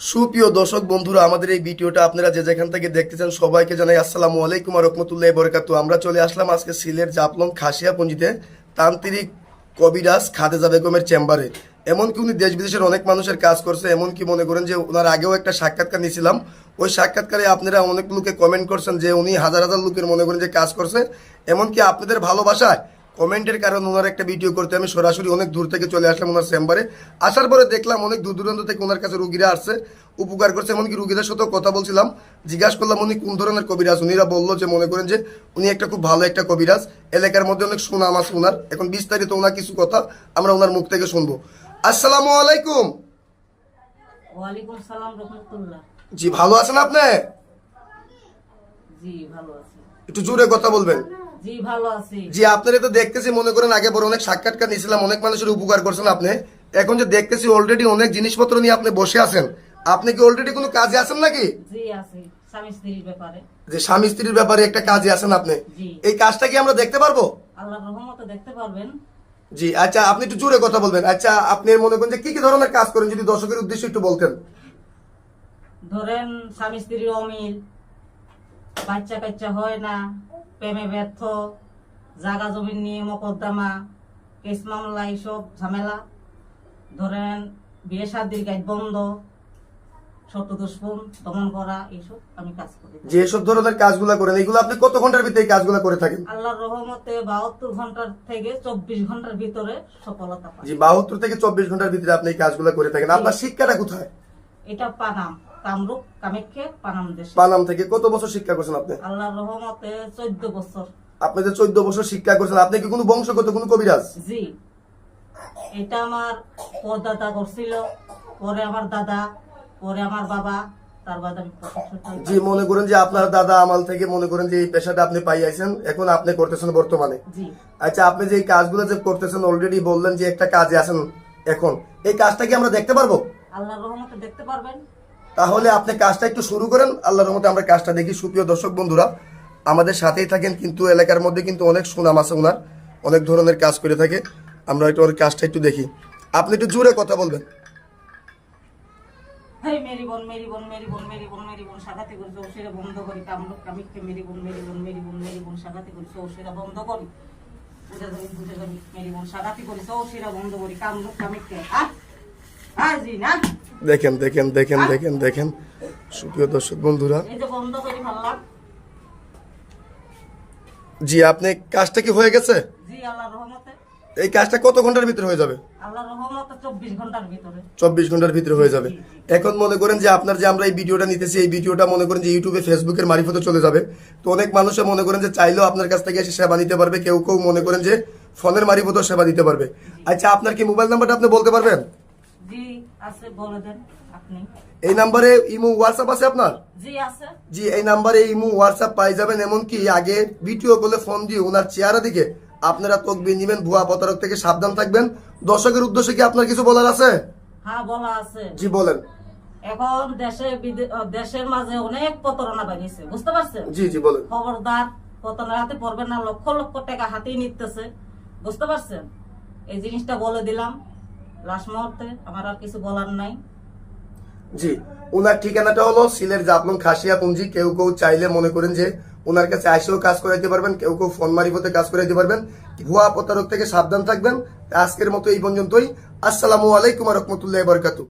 সুপ্রিয় দর্শক বন্ধুরা, আমাদের এই ভিডিওটা আপনারা যে যেখান থেকে দেখতেছেন সবাইকে জানাই আসসালামু আলাইকুম রহমতুল্লাহ বরকাতু আমরা চলে আসলাম আজকে সিলেট জাপলং খাসিয়া পুঞ্জিতে তান্ত্রিক কবিরাজ খাদেজা বেগমের চেম্বারে। এমনকি উনি দেশ বিদেশের অনেক মানুষের কাজ করছে, এমনকি মনে করেন যে ওনার আগেও একটা সাক্ষাৎকার নিয়েছিলাম। ওই সাক্ষাৎকারে আপনারা অনেক লোকে কমেন্ট করছেন যে উনি হাজার হাজার লোকের মনে করেন যে কাজ করছে। এমনকি আপনাদের ভালোবাসায় কমেন্টের কারণে ওনার একটা ভিডিও করতে আমি সরাসরি অনেক দূর থেকে চলে আসলাম ওনার চেম্বারে আসার পরে দেখলাম অনেক দূর দূরান্ত থেকে ওনার কাছে রুগীরা আসছে উপকার করছে। এমনকি রুগীদের সাথেও কথা বলছিলাম জিজ্ঞাসা করলাম উনি কোন ধরনের কবিরাজ? উনিরা বলল যে মনে করেন যে উনি একটা খুব ভালো একটা কবিরাজ। এলাকার মধ্যে অনেক সুনাম আছে ওনার এখন বিস্তারিত ওনার কিছু কথা আমরা ওনার মুখ থেকে শুনব। আসসালামু আলাইকুম। ওয়ালাইকুম সালাম রহমতুল্লাহ। জি ভালো আছেন আপনি? জি ভালো আছি। একটু জোরে কথা বলবেন। জি ভালো আছি। জি আপনারা তো দেখতেছি মনে করেন আগে বড় অনেক সাক্ষাৎকার নিয়েছিলাম অনেক মানুষের উপকার করছেন আপনি। এখন যে দেখতেছি অলরেডি অনেক জিনিসপত্র নিয়ে আপনি বসে আছেন। আপনি কি অলরেডি কোনো কাজে আছেন নাকি? জি আছি স্বামী স্ত্রীর ব্যাপারে। যে স্বামী স্ত্রীর ব্যাপারে একটা কাজে আছেন আপনি। এই কাজটা কি আমরা দেখতে পারব? আল্লাহর রহমতে দেখতে পারবেন। জি আচ্ছা আপনি একটু জোরে কথা বলবেন। আচ্ছা আপনি মনে করেন যে কি কি ধরনের কাজ করেন যদি দর্শকের উদ্দেশ্যে একটু বলতেন। ধরেন স্বামী স্ত্রীর অমিল বাচ্চা কাচ্চা হয় না। প্রেমে ব্যর্থ জাগা জমিন নিয়ে মকদ্দমা কেস মামলা এইসব ঝামেলা। ধরেন বিয়ে শাদির গাইড বন্ধ ছোট দুষ্পন দমন করা এইসব আমি কাজ করি। যে এসব ধরনের কাজগুলো করেন এগুলো আপনি কত ঘণ্টার ভিতরে এই কাজগুলো করে থাকেন? আল্লাহর রহমতে বাহাত্তর ঘণ্টার থেকে চব্বিশ ঘণ্টার ভিতরে সফলতা পাই। জি বাহাত্তর থেকে চব্বিশ ঘণ্টার ভিতরে আপনি এই কাজগুলো করে থাকেন। আপনার শিক্ষাটা কোথায়? এটা পানাম। কামরূপ কামাখ্যা পানাম দেশ। পানাম থেকে কত বছর শিক্ষা করছেন আপনি? আল্লাহর রহমতে চোদ্দ বছর। আপনি যে চোদ্দ বছর শিক্ষা করছেন আপনি কি কোনো বংশগত কোনো কবিরাজ? জি। এটা আমার পরদাদা করছিল পরে আমার দাদা পরে আমার বাবা। জি মনে করেন যে আপনার দাদা আমাল থেকে মনে করেন যে এই পেশাটা আপনি পাইয়াছেন এখন আপনি করতেছেন বর্তমানে। আচ্ছা আপনি যে কাজগুলো যে করতেছেন অলরেডি বললেন যে একটা কাজে আছেন এখন এই কাজটা কি আমরা দেখতে পারব? আল্লাহর রহমতে দেখতে পারবেন। তাহলে আপনি কাজটা একটু শুরু করেন আল্লাহর রহমতে আমরা কাজটা দেখি সুপ্রিয় দর্শক বন্ধুরা আমাদের সাথেই থাকেন কিন্তু এলাকার মধ্যে কিন্তু অনেক সুনাম আছে ওনার অনেক ধরনের কাজ করে থাকে আমরা একটু ওর কাজটা একটু দেখি আপনি একটু জোরে কথা বলবেন বন্ধ করি কামরূপ কামিক্ষে মেরি বন্ধ না দেখেন দেখেন দেখেন দেখেন দেখেন। সুপ্রিয় দর্শক বন্ধুরা। জি আপনি কাজটা কি হয়ে গেছে? এই কাজটা কত ঘণ্টার ভিতরে হয়ে যাবে? চব্বিশ ঘণ্টার ভিতরে। চব্বিশ ঘণ্টার ভিতরে হয়ে যাবে। এখন মনে করেন যে আপনার যে আমরা এই ভিডিওটা নিতেছি এই ভিডিওটা মনে করেন যে ইউটিউবে ফেসবুকের মারিফতে চলে যাবে। তো অনেক মানুষে মনে করেন যে চাইলেও আপনার কাছ থেকে এসে সেবা নিতে পারবে। কেউ কেউ মনে করেন যে ফোনের মারিফতেও সেবা দিতে পারবে। আচ্ছা আপনার কি মোবাইল নাম্বারটা আপনি বলতে পারবেন? আছে বলে দেন আপনি। এই নাম্বারে ইমো হোয়াটসঅ্যাপ আছে আপনার? জি আছে। জি এই নাম্বারে ইমো হোয়াটসঅ্যাপ পাই যাবেন এমনকি আগে ভিডিও কলে ফোন দিয়ে ওনার চেহারা দিকে আপনারা তকবির নিবেন ভুয়া প্রতারক থেকে সাবধান থাকবেন। দর্শকের উদ্দেশ্যে কি আপনার কিছু বলার আছে? হ্যাঁ বলা আছে। জি বলেন। এখন দেশে দেশের মাঝে অনেক প্রতারণা বাড়িয়েছে বুঝতে পারছেন? জি জি বলেন। খবরদার প্রতারণার হাতে পড়বেন না লক্ষ লক্ষ টাকা হাতেই নিতেছে বুঝতে পারছেন? এই জিনিসটা বলে দিলাম। জি ওনার ঠিকানাটা হলো সিলেট জাপলং খাসিয়া পুঞ্জি কেউ কেউ চাইলে মনে করেন যে ওনার কাছে আসেও কাজ করাইতে পারবেন, কেউ কেউ ফোন মারিফতে কাজ করাইতে পারবেন। ভুয়া প্রতারক থেকে সাবধান থাকবেন। আজকের মতো এই পর্যন্তই। আসসালামু আলাইকুম রহমতুল্লাহ বরকাতু